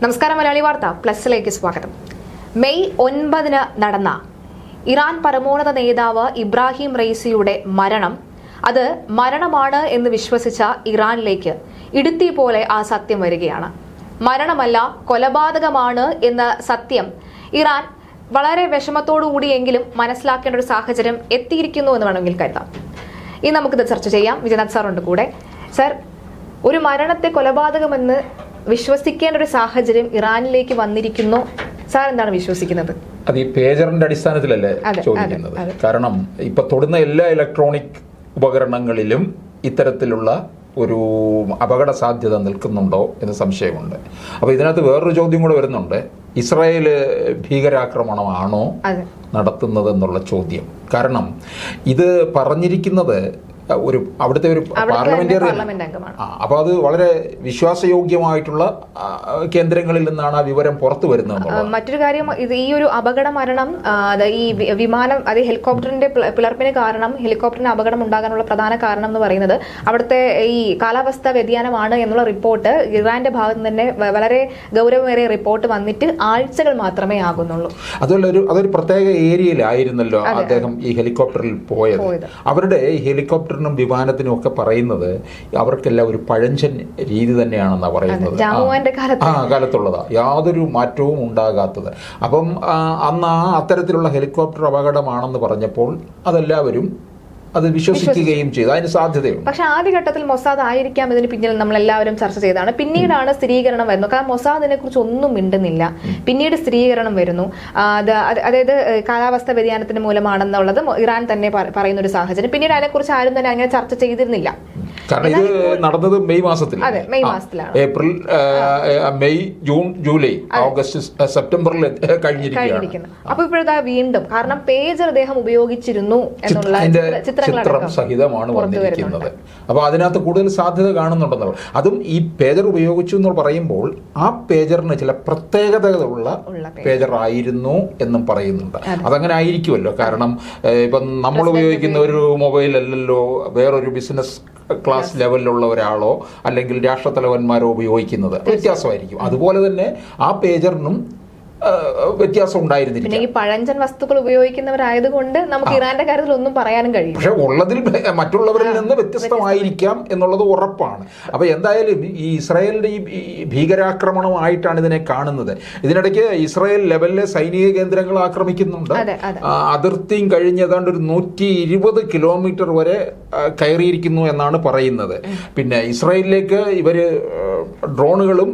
നമസ്കാരം മലയാളി വാർത്ത. പ്ലസിലേക്ക് സ്വാഗതം. മെയ് ഒൻപതിന് നടന്ന ഇറാൻ പരമോന്നത നേതാവ് ഇബ്രാഹിം റൈസിയുടെ മരണം അത് മരണമാണ് എന്ന് വിശ്വസിച്ച ഇറാനിലേക്ക് ഇടുത്തി പോലെ ആ സത്യം വരികയാണ്. മരണമല്ല കൊലപാതകമാണ് എന്ന സത്യം ഇറാൻ വളരെ വിഷമത്തോടുകൂടിയെങ്കിലും മനസ്സിലാക്കേണ്ട ഒരു സാഹചര്യം എത്തിയിരിക്കുന്നു എന്ന് വേണമെങ്കിൽ കരുതാം. ഇനി നമുക്കിത് ചർച്ച ചെയ്യാം. വിജയനാഥ് സാറുണ്ട് കൂടെ. സർ ഒരു മരണത്തെ കൊലപാതകമെന്ന് വിശ്വസിക്കേണ്ട ഒരു സാഹചര്യം ഇറാനിലേക്ക് വന്നിരിക്കുന്നു. സാർ എന്താണ് വിശ്വസിക്കുന്നത്? അത് ഈ പേജറിന്റെ അടിസ്ഥാനത്തിലല്ലേ ചോദിക്കുന്നത്. കാരണം ഇപ്പൊ തൊടുന്ന എല്ലാ ഇലക്ട്രോണിക് ഉപകരണങ്ങളിലും ഇത്തരത്തിലുള്ള ഒരു അപകട സാധ്യത നിൽക്കുന്നുണ്ടോ എന്ന് സംശയമുണ്ട്. അപ്പോൾ ഇതിനകത്ത് വേറൊരു ചോദ്യം കൂടെ വരുന്നുണ്ട്. ഇസ്രായേൽ ഭീകരാക്രമണമാണോ നടത്തുന്നത് എന്നുള്ള ചോദ്യം. കാരണം ഇത് പറഞ്ഞിരിക്കുന്നത് ഒരു അവിടുത്തെ ഒരു പാർലമെന്റേറിയൻ അപ്പോൾ അത് വളരെ വിശ്വാസയോഗ്യമായിട്ടുള്ള കേന്ദ്രങ്ങളിൽ നിന്നാണ് ആ വിവരം പുറത്തു വരുന്നത് മറ്റൊരു കാര്യം ഇത് ഈ ഒരു അപകട മരണം ഈ വിമാനം അത് ഹെലികോപ്റ്ററിന്റെ പിള- പിളർപ്പിന് കാരണം ഹെലികോപ്റ്ററിന് അപകടം ഉണ്ടാകാനുള്ള പ്രധാന കാരണം എന്ന് പറയുന്നത് അവിടുത്തെ ഈ കാലാവസ്ഥ വ്യതിയാനമാണ് എന്നുള്ള റിപ്പോർട്ട് ഇറാന്റെ ഭാഗത്ത് തന്നെ വളരെ ഗൗരവമേറിയ റിപ്പോർട്ട് വന്നിട്ട് ആഴ്ചകൾ മാത്രമേ ആകുന്നുള്ളൂ. അതുപോലെ ഒരു അതൊരു പ്രത്യേക ഏരിയയിലായിരുന്നല്ലോ അദ്ദേഹം ഈ ഹെലികോപ്റ്ററിൽ പോയത്. അവരുടെ ഈ ഹെലികോപ്റ്ററിനും വിമാനത്തിനും ഒക്കെ പറയുന്നത് അവർക്കെല്ലാം ഒരു പഴഞ്ചൻ രീതി തന്നെയാണെന്നാണ് പറയുന്നത്. ആ. കാലത്തുള്ളതാ. യാതൊരു മാറ്റവും ഉണ്ടാകാത്തത്. അപ്പം അന്ന് ആ അത്തരത്തിലുള്ള ഹെലികോപ്റ്റർ അപകടമാണെന്ന് പറഞ്ഞപ്പോൾ അതെല്ലാവരും അത് വിശ്വസിക്കുകയും ചെയ്തു. അതിന് സാധ്യതയുണ്ട്. പക്ഷെ ആദ്യഘട്ടത്തിൽ മൊസാദ് ആയിരിക്കാം ഇതിന് പിന്നിൽ നമ്മൾ എല്ലാവരും ചർച്ച ചെയ്തതാണ്. പിന്നീടാണ് സ്ഥിരീകരണം വരുന്നത്. കാരണം മൊസാദിനെ കുറിച്ച് ഒന്നും മിണ്ടുന്നില്ല. പിന്നീട് സ്ഥിരീകരണം വരുന്നു. അത് അത് അതായത് കാലാവസ്ഥ വ്യതിയാനത്തിന് മൂലമാണെന്നുള്ളത് ഇറാൻ തന്നെ പറയുന്ന ഒരു സാഹചര്യം. പിന്നീട് അതിനെക്കുറിച്ച് ആരും തന്നെ അങ്ങനെ ചർച്ച ചെയ്തിരുന്നില്ല. കാരണം ഇത് നടന്നത് മെയ് മാസത്തിൽ മെയ് മാസത്തിലാണ്. April May June July August സെപ്റ്റംബറിൽ കഴിഞ്ഞിരിക്കുകയാണ്. അപ്പൊ ഇപ്പോഴത്തെ വീണ്ടും കാരണം പേജർ അദ്ദേഹം ഉപയോഗിച്ചിരുന്നു എന്നുള്ള ചിത്ര- സഹിതമാണ് വന്നിരിക്കുന്നത്. അപ്പോൾ അതിനകത്ത് കൂടുതൽ സാധ്യത കാണുന്നുണ്ടെന്ന് അതും ഈ പേജർ ഉപയോഗിച്ചു എന്ന് പറയുമ്പോൾ ആ പേജറിന് ചില പ്രത്യേകതകളുള്ള പേജർ ആയിരുന്നു എന്നും പറയുന്നുണ്ട്. അതങ്ങനെ ആയിരിക്കുമല്ലോ. കാരണം ഇപ്പം നമ്മൾ ഉപയോഗിക്കുന്ന ഒരു മൊബൈൽ അല്ലല്ലോ വേറൊരു ബിസിനസ് ക്ലാസ് ലെവലിലുള്ള ഒരാളോ അല്ലെങ്കിൽ രാഷ്ട്രത്തലവന്മാരോ ഉപയോഗിക്കുന്നത്. വ്യത്യാസമായിരിക്കും. അതുപോലെ തന്നെ ആ പേജറിനും വ്യത്യാസം ഉണ്ടായിരുന്നില്ല പിന്നെ ഈ പഴഞ്ചൻ വസ്തുക്കൾ ഉപയോഗിക്കുന്നവരായതുകൊണ്ട് നമുക്ക് ഇറാന്റെ കാര്യത്തിൽ ഒന്നും പറയാനും കഴിയും പക്ഷെ ഉള്ളതിൽ മറ്റുള്ളവരിൽ നിന്ന് വ്യത്യസ്തമായിരിക്കാം എന്നുള്ളത് ഉറപ്പാണ്. അപ്പൊ എന്തായാലും ഈ ഇസ്രായേലിന്റെ ഈ ഭീകരാക്രമണമായിട്ടാണ് ഇതിനെ കാണുന്നത്. ഇതിനിടയ്ക്ക് ഇസ്രായേൽ ലെവലിലെ സൈനിക കേന്ദ്രങ്ങൾ ആക്രമിക്കുന്നുണ്ട്. അതെ, അതെ. അതിർത്തിയും കഴിഞ്ഞ് ഏതാണ്ട് ഒരു നൂറ്റി ഇരുപത് കിലോമീറ്റർ വരെ കയറിയിരിക്കുന്നു എന്നാണ് പറയുന്നത്. പിന്നെ ഇസ്രായേലിലേക്ക് ഇവർ ഡ്രോണുകളും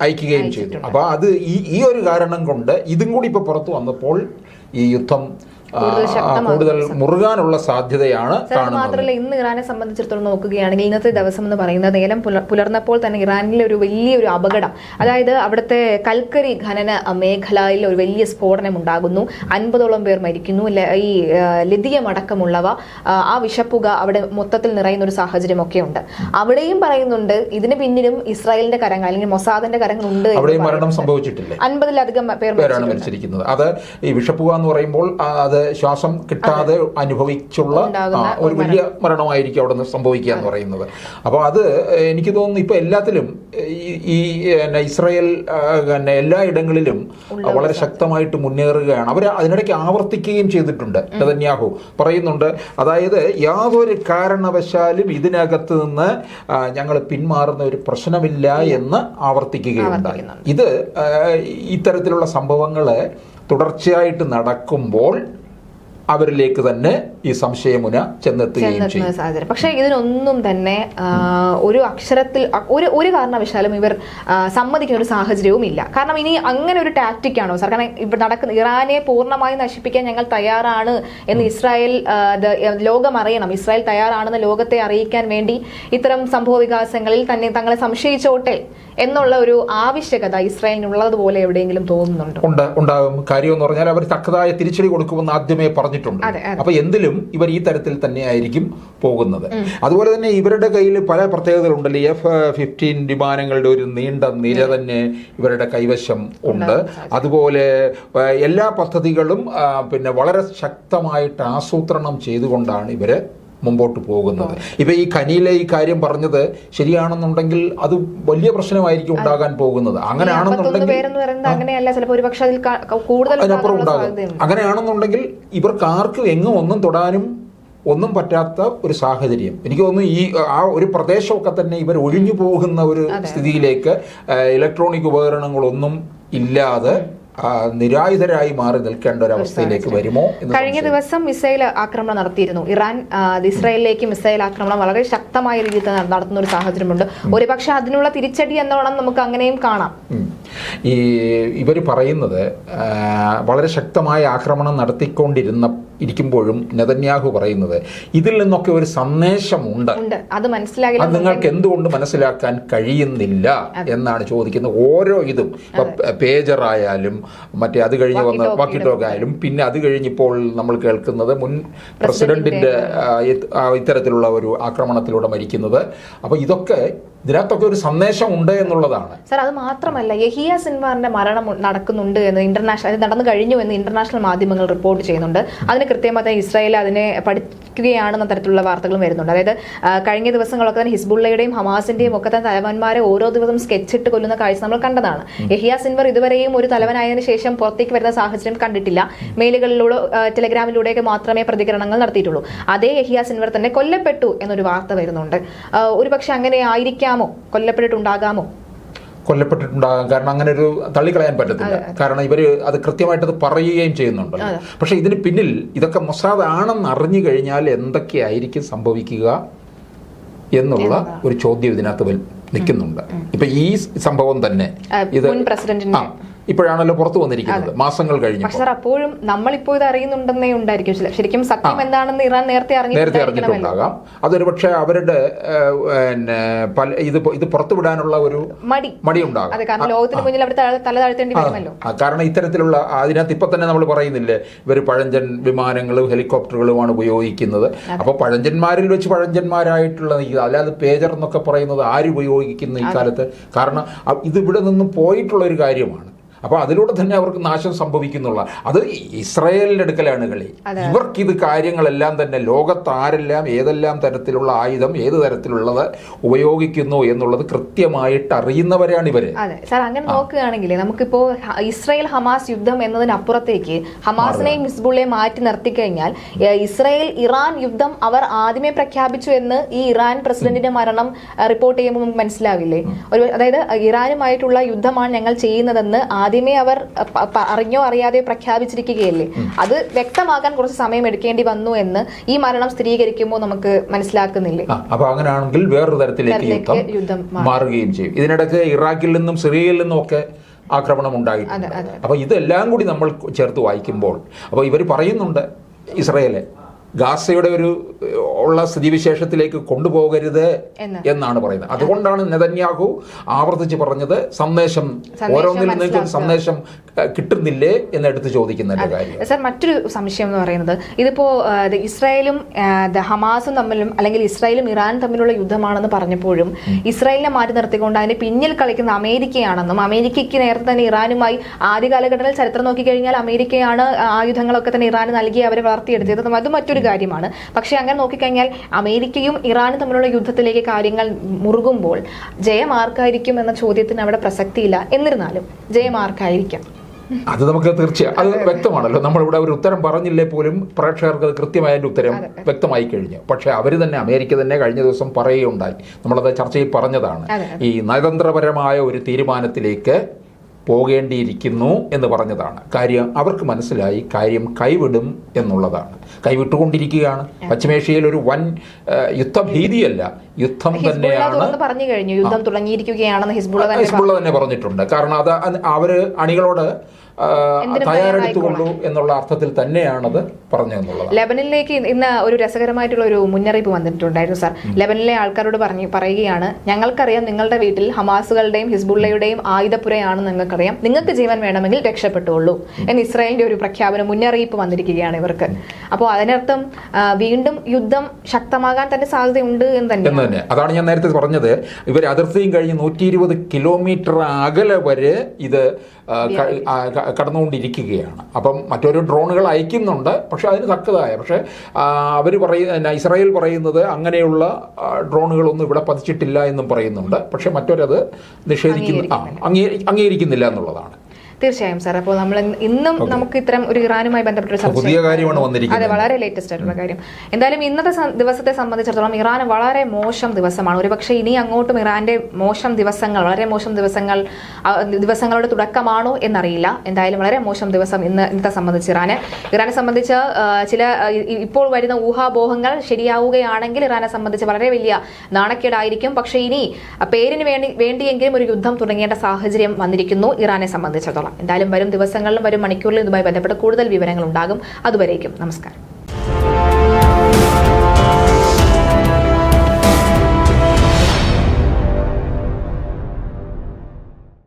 അയക്കുകയും ചെയ്തു. അപ്പോൾ അത് ഈ ഈ ഒരു കാരണം കൊണ്ട് ഇതും കൂടി ഇപ്പോൾ പുറത്തു വന്നപ്പോൾ ഈ യുദ്ധം കൂടുതൽ. മുറുകാനുള്ള സാധ്യതയാണ് മാത്രമല്ല ഇന്ന് ഇറാനെ സംബന്ധിച്ചിടത്തോളം നോക്കുകയാണെങ്കിൽ ഇന്നത്തെ ദിവസം എന്ന് പറയുന്നത് നേരം പുലർന്നപ്പോൾ തന്നെ ഇറാനിലെ ഒരു വലിയൊരു അപകടം. അതായത് അവിടുത്തെ കൽക്കരി ഖനന മേഖലയിൽ ഒരു വലിയ സ്ഫോടനം ഉണ്ടാകുന്നു. അൻപതോളം പേർ മരിക്കുന്നു. ഈ ലതിയമടക്കമുള്ളവ ലിഥിയം അടക്കമുള്ളവ ആ, വിഷപ്പുക അവിടെ മൊത്തത്തിൽ നിറയുന്ന ഒരു സാഹചര്യമൊക്കെ ഉണ്ട്. അവിടെയും പറയുന്നുണ്ട് ഇതിന് പിന്നിലും ഇസ്രായേലിന്റെ കരങ്ങൾ അല്ലെങ്കിൽ മൊസാദിന്റെ കരങ്ങൾ ഉണ്ട് മരണം സംഭവിച്ചിട്ടില്ല? അൻപതിലധികം പേർ മരിച്ചിരിക്കുന്നത്. അത് ഈ വിഷപ്പുക എന്ന് പറയുമ്പോൾ ആ, അത് ശ്വാസം കിട്ടാതെ അനുഭവിച്ചുള്ള ഒരു വലിയ മരണമായിരിക്കും അവിടെ നിന്ന് സംഭവിക്കുക എന്ന് പറയുന്നത്. അപ്പോൾ അത് എനിക്ക് തോന്നുന്നു ഇപ്പോൾ എല്ലാത്തിലും ഈ- ഇസ്രായേൽ പിന്നെ എല്ലാ ഇടങ്ങളിലും വളരെ ശക്തമായിട്ട് മുന്നേറുകയാണ്. അവർ അതിനിടയ്ക്ക് ആവർത്തിക്കുകയും ചെയ്തിട്ടുണ്ട് നെതന്യാഹു പറയുന്നുണ്ട്. അതായത് യാതൊരു കാരണവശാലും ഇതിനകത്ത് നിന്ന് ഞങ്ങൾ പിന്മാറുന്ന ഒരു പ്രശ്നമില്ല എന്ന് ആവർത്തിക്കുകയുണ്ടായി. ഇത് ഇത്തരത്തിലുള്ള സംഭവങ്ങൾ തുടർച്ചയായിട്ട് നടക്കുമ്പോൾ അവരിലേക്ക് തന്നെ ഈ സംശയമുന ചെന്നെത്തുകയും ചെയ്യും. സാഹചര്യം. പക്ഷേ ഇതിനൊന്നും തന്നെ ഒരു അക്ഷരത്തിൽ ഒരു ഒരു കാരണവശാലും ഇവർ സമ്മതിക്കുന്ന ഒരു സാഹചര്യവും ഇല്ല. കാരണം ഇനി അങ്ങനെ ഒരു ടാക്ടിക് ആണോ? സാർ കാരണം ഇവിടെ നടക്കുന്ന ഇറാനെ പൂർണമായി നശിപ്പിക്കാൻ ഞങ്ങൾ തയ്യാറാണ് എന്ന് ഇസ്രായേൽ ലോകം അറിയണം. ഇസ്രായേൽ തയ്യാറാണെന്ന് ലോകത്തെ അറിയിക്കാൻ വേണ്ടി ഇത്തരം സംഭവ വികാസങ്ങളിൽ തന്നെ തങ്ങളെ സംശയിച്ചോട്ടെ എന്നുള്ള ഒരു ആവശ്യകത ഇസ്രായേലിനുള്ളതുപോലെ എവിടെയെങ്കിലും തോന്നുന്നുണ്ട്? ഉണ്ടാകും. കാര്യം എന്ന് പറഞ്ഞാൽ അവർ തക്കതായ തിരിച്ചടി കൊടുക്കുമെന്ന് ആദ്യമേ പറഞ്ഞിട്ടുണ്ട്. അപ്പൊ എന്തിലും ഇവർ ഈ തരത്തിൽ തന്നെ ആയിരിക്കും പോകുന്നത്. അതുപോലെ തന്നെ ഇവരുടെ കയ്യിൽ പല പ്രത്യേകതകളുണ്ടല്ലോ? എഫ് ഫിഫ്റ്റീൻ വിമാനങ്ങളുടെ ഒരു നീണ്ട നിര തന്നെ ഇവരുടെ കൈവശം ഉണ്ട്. അതുപോലെ എല്ലാ പദ്ധതികളും പിന്നെ വളരെ ശക്തമായിട്ട് ആസൂത്രണം ചെയ്തുകൊണ്ടാണ് ഇവർ മുമ്പോട്ട് പോകുന്നത്. ഇപ്പൊ ഈ ഖനിയിലെ ഈ കാര്യം പറഞ്ഞത് ശരിയാണെന്നുണ്ടെങ്കിൽ അത് വലിയ പ്രശ്നമായിരിക്കും ഉണ്ടാകാൻ പോകുന്നത്. അങ്ങനെയാണെന്നുണ്ടെങ്കിൽ അങ്ങനെയാണെന്നുണ്ടെങ്കിൽ ഇവർക്ക് ആർക്കും എങ്ങും ഒന്നും തൊടാനും ഒന്നും പറ്റാത്ത ഒരു സാഹചര്യം. എനിക്ക് തോന്നുന്നു ഈ ആ ഒരു പ്രദേശമൊക്കെ തന്നെ ഇവർ ഒഴിഞ്ഞു പോകുന്ന ഒരു സ്ഥിതിയിലേക്ക് ഇലക്ട്രോണിക് ഉപകരണങ്ങളൊന്നും ഇല്ലാതെ നിരായുധരായി മാറി നിൽക്കേണ്ട ഒരു അവസ്ഥയിലേക്ക് വരുമോ കഴിഞ്ഞ ദിവസം മിസൈൽ ആക്രമണം നടത്തിയിരുന്നു. ഇറാൻ ഇസ്രായേലിലേക്ക് മിസൈൽ ആക്രമണം വളരെ ശക്തമായ രീതിയിൽ നടത്തുന്ന ഒരു സാഹചര്യമുണ്ട്. ഒരുപക്ഷെ അതിനുള്ള തിരിച്ചടി എന്നോണം നമുക്ക് അങ്ങനെയും കാണാം. ഈ ഇവർ പറയുന്നത് വളരെ ശക്തമായ ആക്രമണം നടത്തിക്കൊണ്ടിരുന്ന ഇരിക്കുമ്പോഴും നെതന്യാഹു പറയുന്നത് ഇതിൽ നിന്നൊക്കെ ഒരു സന്ദേശമുണ്ട്. അത് മനസ്സിലാകില്ല അത് നിങ്ങൾക്ക് എന്തുകൊണ്ട് മനസ്സിലാക്കാൻ കഴിയുന്നില്ല എന്നാണ് ചോദിക്കുന്നത്. ഓരോ ഇതും പേജറായാലും പേജർ ആയാലും മറ്റേ അത് കഴിഞ്ഞ് വന്ന വാക്കി ടോക്ക് ആയാലും പിന്നെ അത് കഴിഞ്ഞിപ്പോൾ നമ്മൾ കേൾക്കുന്നത് മുൻ പ്രസിഡന്റിന്റെ ഇത്തരത്തിലുള്ള ഒരു ആക്രമണത്തിലൂടെ മരിക്കുന്നത്. അപ്പൊ ഇതൊക്കെ ഇതിനകത്തൊക്കെ ഒരു സന്ദേശം ഉണ്ട് എന്നുള്ളതാണ്. സർ അത് മാത്രമല്ല യഹിയ സിൻവാറിന്റെ മരണം നടക്കുന്നുണ്ട് എന്ന് ഇന്റർനാഷണൽ നടന്നു കഴിഞ്ഞു എന്ന് ഇന്റർനാഷണൽ മാധ്യമങ്ങൾ റിപ്പോർട്ട് ചെയ്യുന്നുണ്ട്. അതിന് കൃത്യമായി ഇസ്രായേൽ അതിനെ പഠിക്കുകയാണെന്ന തരത്തിലുള്ള വാർത്തകളും വരുന്നുണ്ട്. അതായത് കഴിഞ്ഞ ദിവസങ്ങളൊക്കെ തന്നെ ഹിസ്ബുള്ളയുടെയും ഹമാസിന്റെയും ഒക്കെ തന്നെ തലവന്മാരെ ഓരോ ദിവസം സ്കെച്ച് ഇട്ട് കൊല്ലുന്ന കാഴ്ച നമ്മൾ കണ്ടതാണ്. യഹിയ സിൻവർ ഇതുവരെയും ഒരു തലവനായതിനു ശേഷം പുറത്തേക്ക് വരുന്ന സാഹചര്യം കണ്ടിട്ടില്ല. മെയിലുകളിലൂടെ ടെലഗ്രാമിലൂടെയൊക്കെ മാത്രമേ പ്രതികരണങ്ങൾ നടത്തിയിട്ടുള്ളൂ. അതേ യഹിയ സിൻവർ തന്നെ കൊല്ലപ്പെട്ടു എന്നൊരു വാർത്ത വരുന്നുണ്ട്. ഒരുപക്ഷെ അങ്ങനെ ആയിരിക്കാമോ? കൊല്ലപ്പെട്ടിട്ടുണ്ടാകാമോ? കൊല്ലപ്പെട്ടിട്ടുണ്ടാകാം. കാരണം അങ്ങനെ ഒരു തള്ളിക്കളയാൻ പറ്റത്തില്ല. കാരണം ഇവർ അത് കൃത്യമായിട്ട് അത് പറയുകയും ചെയ്യുന്നുണ്ട്. പക്ഷെ ഇതിന് പിന്നിൽ ഇതൊക്കെ മൊസാദ് ആണെന്ന് അറിഞ്ഞു കഴിഞ്ഞാൽ എന്തൊക്കെയായിരിക്കും സംഭവിക്കുക എന്നുള്ള ഒരു ചോദ്യം ഇതിനകത്ത് നിൽക്കുന്നുണ്ട്. ഇപ്പൊ ഈ സംഭവം തന്നെ. ഇത് പ്രസിഡന്റിന്റെ ഇപ്പോഴാണല്ലോ പുറത്തു വന്നിരിക്കുന്നത്. മാസങ്ങൾ കഴിഞ്ഞു പക്ഷെ അപ്പോഴും നമ്മളിപ്പോ ഇത് അറിയുന്നുണ്ടെന്നേ ഉണ്ടായിരിക്കും. ശരി- ശരിക്കും സത്യം എന്താണെന്ന് ഇറാൻ നേരത്തെ നേരത്തെ അറിഞ്ഞിട്ടുണ്ടാകാം. അതൊരു പക്ഷേ അവരുടെ പിന്നെ പല ഇത് ഇത് പുറത്തുവിടാനുള്ള ഒരു മടി. മടി ഉണ്ടാകും. കാരണം ലോകത്തിന് മുന്നിൽ അവർ തല താഴ്ത്തേണ്ടി വരുമല്ലോ. കാരണം ഇത്തരത്തിലുള്ള അതിനകത്ത് ഇപ്പൊ തന്നെ നമ്മൾ പറയുന്നില്ലേ ഇവർ പഴഞ്ചൻ വിമാനങ്ങളും ഹെലികോപ്റ്ററുകളുമാണ് ഉപയോഗിക്കുന്നത്. അപ്പൊ പഴഞ്ചന്മാരിൽ വെച്ച് പഴഞ്ചന്മാരായിട്ടുള്ള അല്ലാതെ പേജർ എന്നൊക്കെ പറയുന്നത് ആര് ഉപയോഗിക്കുന്നു ഈ കാലത്ത്? കാരണം ഇത് ഇവിടെ നിന്ന് പോയിട്ടുള്ള ഒരു കാര്യമാണ്. അപ്പൊ അതിലൂടെ തന്നെ അവർക്ക് നാശം സംഭവിക്കുന്നുള്ള അത് ഇസ്രയേലിന്റെ അടുക്കലാണ് കളി. ഇവർക്കിത് കാര്യങ്ങളെല്ലാം തന്നെ ലോകത്താരെല്ലാം ഏതെല്ലാം തരത്തിലുള്ള ആയുധം ഏത് തരത്തിലുള്ളത് ഉപയോഗിക്കുന്നു എന്നുള്ളത് കൃത്യമായിട്ട് അറിയുന്നവരാണ് ഇവർ. അതെ. സാർ അങ്ങനെ നോക്കുകയാണെങ്കിൽ നമുക്കിപ്പോ ഇസ്രയേൽ ഹമാസ് യുദ്ധം എന്നതിനപ്പുറത്തേക്ക് ഹമാസിനെയും ഹിസ്ബുള്ളയും മാറ്റി നിർത്തി കഴിഞ്ഞാൽ ഏ, ഇസ്രായേൽ ഇറാൻ യുദ്ധം അവർ ആദ്യമേ പ്രഖ്യാപിച്ചു എന്ന് ഈ ഇറാൻ പ്രസിഡന്റിന്റെ മരണം റിപ്പോർട്ട് ചെയ്യുമ്പോൾ നമുക്ക് മനസ്സിലാവില്ലേ? ഒരു അതായത് ഇറാനുമായിട്ടുള്ള യുദ്ധമാണ് ഞങ്ങൾ ചെയ്യുന്നതെന്ന് ആദ്യമേ അവർ അറിഞ്ഞോ അറിയാതെയോ പ്രഖ്യാപിച്ചിരിക്കുകയല്ലേ? അത് വ്യക്തമാക്കാൻ കുറച്ച് സമയം എടുക്കേണ്ടി വന്നു എന്ന് ഈ മരണം സ്ഥിരീകരിക്കുമ്പോൾ നമുക്ക് മനസ്സിലാക്കുന്നില്ലേ? അപ്പൊ അങ്ങനെയാണെങ്കിൽ വേറൊരു തരത്തിലേക്ക് യുദ്ധം മാറുകയും ചെയ്യും. ഇതിനിടയ്ക്ക് ഇറാഖിൽ നിന്നും സിറിയയിൽ നിന്നും ഒക്കെ ആക്രമണം ഉണ്ടായിട്ടുണ്ട്. അപ്പൊ ഇതെല്ലാം കൂടി നമ്മൾ ചേർത്ത് വായിക്കുമ്പോൾ അപ്പോൾ ഇവർ പറയുന്നുണ്ട് ഇസ്രയേലെ ഗാസയുടെ ഒരു ഉള്ള സ്ഥിതിവിശേഷത്തിലേക്ക് കൊണ്ടുപോകരുത് എന്നാണ് പറയുന്നത്. അതുകൊണ്ടാണ് നെതന്യാഹു ആവർത്തിച്ച് പറഞ്ഞത് സന്ദേശം ഓരോന്നിൽ നിന്നും സന്ദേശം കിട്ടുന്നില്ലേ എന്നെടുത്ത് ചോദിക്കുന്ന കാര്യം. സർ മറ്റൊരു സംശയം എന്ന് പറയുന്നത് ഇതിപ്പോ ഇസ്രായേലും ഹമാസും തമ്മിലും അല്ലെങ്കിൽ ഇസ്രായേലും ഇറാനും തമ്മിലുള്ള യുദ്ധമാണെന്ന് പറഞ്ഞപ്പോഴും ഇസ്രായേലിനെ മാറ്റി നിർത്തിക്കൊണ്ട് അതിന്റെ പിന്നിൽ കളിക്കുന്ന അമേരിക്കയാണെന്നും അമേരിക്കയ്ക്ക് നേരത്തെ തന്നെ ഇറാനുമായി ആദ്യ കാലഘട്ടത്തിൽ ചരിത്രം നോക്കിക്കഴിഞ്ഞാൽ അമേരിക്കയാണ് ആയുധങ്ങളൊക്കെ തന്നെ ഇറാന് നൽകി അവരെ വളർത്തിയെടുത്തത് അത് മറ്റൊരു കാര്യമാണ്. പക്ഷെ അങ്ങനെ നോക്കിക്കഴിഞ്ഞാൽ അമേരിക്കയും ഇറാനും തമ്മിലുള്ള യുദ്ധത്തിലേക്ക് കാര്യങ്ങൾ മുറുകുമ്പോൾ ജയം ആർക്കായിരിക്കും എന്ന ചോദ്യത്തിന് അവിടെ പ്രസക്തിയില്ല. എന്നിരുന്നാലും ജയം ആർക്കായിരിക്കാം അത് നമുക്ക് തീർച്ചയായും അത് വ്യക്തമാണല്ലോ. നമ്മളിവിടെ ഒരു ഉത്തരം പറഞ്ഞില്ലേ പോലും പ്രേക്ഷകർക്ക് അത് കൃത്യമായ അതിന്റെ ഉത്തരം വ്യക്തമായി കഴിഞ്ഞു. പക്ഷേ അവർ തന്നെ അമേരിക്ക തന്നെ കഴിഞ്ഞ ദിവസം പറയുകയുണ്ടായി. നമ്മളത് ചർച്ചയിൽ പറഞ്ഞതാണ്. ഈ നയതന്ത്രപരമായ ഒരു തീരുമാനത്തിലേക്ക് പോകേണ്ടിയിരിക്കുന്നു എന്ന് പറഞ്ഞതാണ്. കാര്യം അവർക്ക് മനസ്സിലായി കാര്യം കൈവിടും എന്നുള്ളതാണ്. കൈവിട്ടുകൊണ്ടിരിക്കുകയാണ്. പശ്ചിമേഷ്യയിൽ ഒരു വൻ യുദ്ധഭീതിയല്ല. യുദ്ധം തന്നെയാണ്. പറഞ്ഞു കഴിഞ്ഞു. യുദ്ധം തുടങ്ങിയിരിക്കുകയാണെന്ന് ഹിസ്ബുള്ള തന്നെ പറഞ്ഞിട്ടുണ്ട്. കാരണം അത് അവർ അവർ അണികളോട് തയ്യാറെടുത്തുകൊള്ളൂ എന്നുള്ള അർത്ഥത്തിൽ തന്നെയാണത് പറഞ്ഞതെന്നുള്ളത് ലെബനിലേക്ക് ഇന്ന് ഒരു രസകരമായിട്ടുള്ള ഒരു മുന്നറിയിപ്പ് വന്നിട്ടുണ്ടായിരുന്നു സാർ. ലെബനിലെ ആൾക്കാരോട് പറഞ്ഞു പറയുകയാണ് ഞങ്ങൾക്കറിയാം നിങ്ങളുടെ വീട്ടിൽ ഹമാസുകളുടെയും ഹിസ്ബുള്ളയുടെയും ആയുധപ്പുരയാണ് നിങ്ങൾക്കറിയാം. നിങ്ങൾക്ക് ജീവൻ വേണമെങ്കിൽ രക്ഷപ്പെട്ടുള്ളൂ എന്ന് ഇസ്രായേലിന്റെ ഒരു പ്രഖ്യാപനം മുന്നറിയിപ്പ് വന്നിരിക്കുകയാണ് ഇവർക്ക്. അപ്പോൾ അതിനർത്ഥം വീണ്ടും യുദ്ധം ശക്തമാകാൻ തന്നെ സാധ്യതയുണ്ട് എന്ന് തന്നെ. അതാണ് ഞാൻ നേരത്തെ പറഞ്ഞത്. ഇവർ അതിർത്തിയും കഴിഞ്ഞ് നൂറ്റി ഇരുപത് കിലോമീറ്റർ അകലെ വരെ ഇത് കടന്നുകൊണ്ടിരിക്കുകയാണ്. അപ്പം മറ്റൊരു ഡ്രോണുകൾ അയക്കുന്നുണ്ട് പക്ഷേ അതിന് തക്കതായ പക്ഷേ അവർ പറയുന്ന ഇസ്രായേൽ പറയുന്നത് അങ്ങനെയുള്ള ഡ്രോണുകളൊന്നും ഇവിടെ പതിച്ചിട്ടില്ല എന്നും പറയുന്നുണ്ട്. പക്ഷേ മറ്റൊരത് നിഷേധിക്കുന്നു ആ അംഗീകരിക്കുന്നില്ല എന്നുള്ളതാണ്. തീർച്ചയായും സാർ അപ്പോൾ നമ്മൾ ഇന്നും നമുക്ക് ഇത്തരം ഒരു ഇറാനുമായി ബന്ധപ്പെട്ട ഒരു പുതിയ കാര്യമാണ് വന്നിരിക്കുന്നത്. അതെ വളരെ ലേറ്റസ്റ്റ് ആയിട്ടുള്ള കാര്യം. എന്തായാലും ഇന്നത്തെ ദിവസത്തെ സംബന്ധിച്ചിടത്തോളം ഇറാൻ വളരെ മോശം ദിവസമാണ്. ഒരുപക്ഷെ ഇനി അങ്ങോട്ടും ഇറാന്റെ മോശം ദിവസങ്ങൾ വളരെ മോശം ദിവസങ്ങൾ ദിവസങ്ങളുടെ തുടക്കമാണോ എന്നറിയില്ല. എന്തായാലും വളരെ മോശം ദിവസം ഇന്ന് ഇന്നത്തെ സംബന്ധിച്ച് ഇറാന്. ഇറാനെ സംബന്ധിച്ച് ചില ഇപ്പോൾ വരുന്ന ഊഹാപോഹങ്ങൾ ശരിയാവുകയാണെങ്കിൽ ഇറാനെ സംബന്ധിച്ച് വളരെ വലിയ നാണക്കേടായിരിക്കും. പക്ഷേ ഇനി പേരിന് വേണ്ടി വേണ്ടിയെങ്കിലും ഒരു യുദ്ധം തുടങ്ങേണ്ട സാഹചര്യം വന്നിരിക്കുന്നു ഇറാനെ സംബന്ധിച്ചിടത്തോളം. എന്തായാലും വരും ദിവസങ്ങളിലും വരും മണിക്കൂറിലും ഇതുമായി ബന്ധപ്പെട്ട് കൂടുതൽ വിവരങ്ങൾ ഉണ്ടാകും അതുവരേക്കും. നമസ്കാരം.